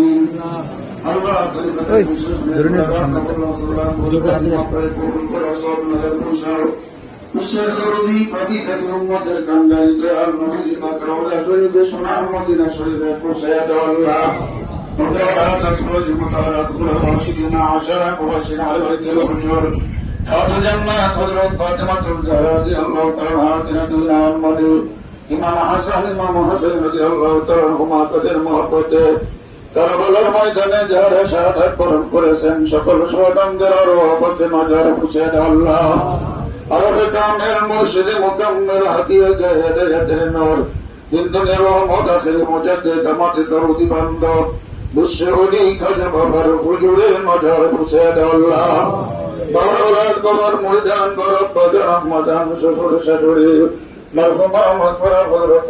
আমিন আল্লাহ ওই, ধরে নিয়ে তো সামনে। উম্মতের কান্ডাইতে আর নবীজি মাকরাউলা শরীফে সোনার মদিনা শরীফে পৌঁছায়া দাও আল্লাহ ولا تخرج متعلق الراشدين عشرة مبشر على وجه الحجر حاضر جنات حضرت فاطمة الزهراء رضي الله تعالى عنها دون المدي ইমাম হাসান ইমাম হাসান রাদিয়াল্লাহু তাআলা হুমা তাদের মহব্বতে কারবালার ময়দানে যারা শাহাদ বরণ করেছেন, সকল সোহানদের আরও অপথে নজর হুসেন আল্লাহ। আরবে কামের মুর্শিদে মোকাম্মের হাতিয়ে হেঁটে হেঁটে নর। দিনদনের রহমত আছে মজাতে জামাতে তরুদি বান্ধব বিশ্বে অলি খাজা বাবার হুজুরে নজর হুসেন আল্লাহ। বাবার ওলাদ বাবার ময়দান শাশুড়ি। মারহুমা মাতফরা হজরত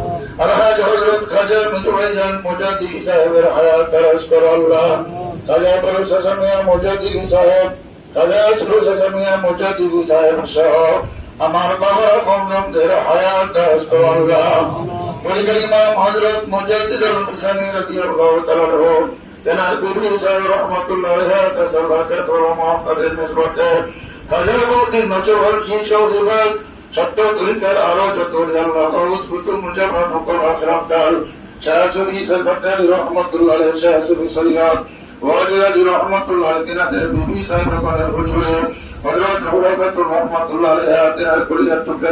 আলহাজ হজরত খাজা মিজু ভাইজান মুজাদ্দিদি সাহেবের হায়াত দারাজ করো আল্লাহ খাজা বরু সাসামিয়া মুজাদ্দিদি সাহেব খাজা আসরু সাসামিয়া মুজাদ্দিদি সাহেব সহ আমার বাবার কমজমদের হায়াত দারাজ করো আল্লাহ তরিকার ইমাম হজরত মুজাদ্দিদুল হুসাইনি রাদিয়াল্লাহু তাআলা রহম জনাব বিবি সাহেব রহমতুল্লাহ তাসাল্লাকে প্রমাণ তাদের নিসবতে হাজার কোটি নজর শীর্ষ বিভাগ সত্য তরিকার আরও যত আল্লাহ রোজ কুতুব মুজাফর নকল আকরাম দাল। শাহসুরি সরবতারি রহমতুল্লাহ আলাইহি শাহসুরি সরিয়াত ওয়াজিরাদি রহমতুল্লাহ তিনাদের বিবি সাহেব রহমানের হুজুরে। হযরত হুরাকাতুর রহমতুল্লাহ আলাইহি তিনার কুলিয়াত টুকা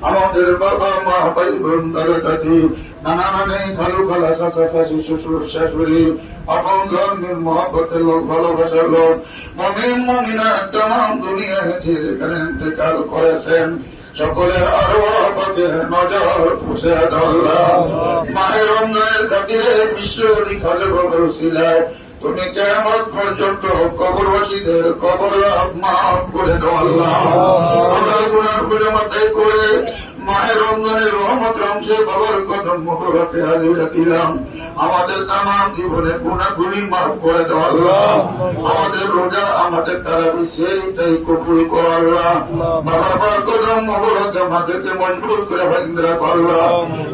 আমাদের বাবা মা ভাই বোন দাদা দাদি নানা নানি খালু খালা চাচা চাচি শ্বশুর শাশুড়ি আপন ধর্মের মহব্বতের লোক ভালোবাসার লোক মমিন মমিনা তাম দুনিয়া হেঁটে যেখানে ইন্তেকাল করেছেন সকলের আরও আপাকে নজর পুষে আল্লাহ মায়ের রমজানের খাতিরে বিশ্ব খালে বগর ছিলায় তুমি কেমন পর্যন্ত কবরবাসীদের কবর মাফ করে দাও করে মায়ের রমজানের রহমত রমসে বাবার কদম মোহরাতে হাজিরা দিলাম। আমাদের তাম জীবনে গুণাগুলি মাফ করে দাও আল্লাহ। আমাদের রোজা আমাদের তারা সেইটাই কবুল করো আল্লাহ। বাবার পাক কদম আমাদেরকে মজবুত করে ভাইন্দ্রা করল্লাহ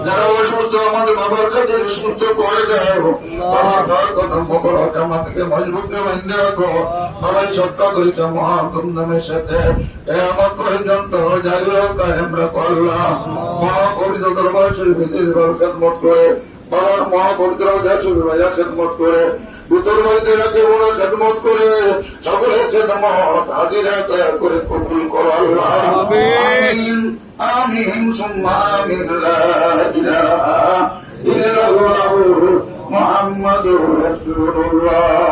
যারা অসুস্থ আমাদের বাবার কাছে সুস্থ করে দেয় বাবার পাক কদম মোহরত আমাদেরকে মজবুত করে ভাইন্দ্রা রাখো। বাবার সত্য করিত মহাকুম নামের সাথে। আমার পর্যন্ত জারি হোক আমরা করলাম মহাপবিত্র দরবার শরীফের খেদমত করে। বাবার মহাপবিত্র শরীফ ভাইয়া খেদমত করে ভিতর মধ্যে বড় খেদমত করে সকলের খেদমত হাজিরা দয়া করে কবুল করো আল্লাহ। আমিন আমিন সুম্মা আমিন লা ইলাহা ইল্লাল্লাহু মুহাম্মাদুর রাসূলুল্লাহ।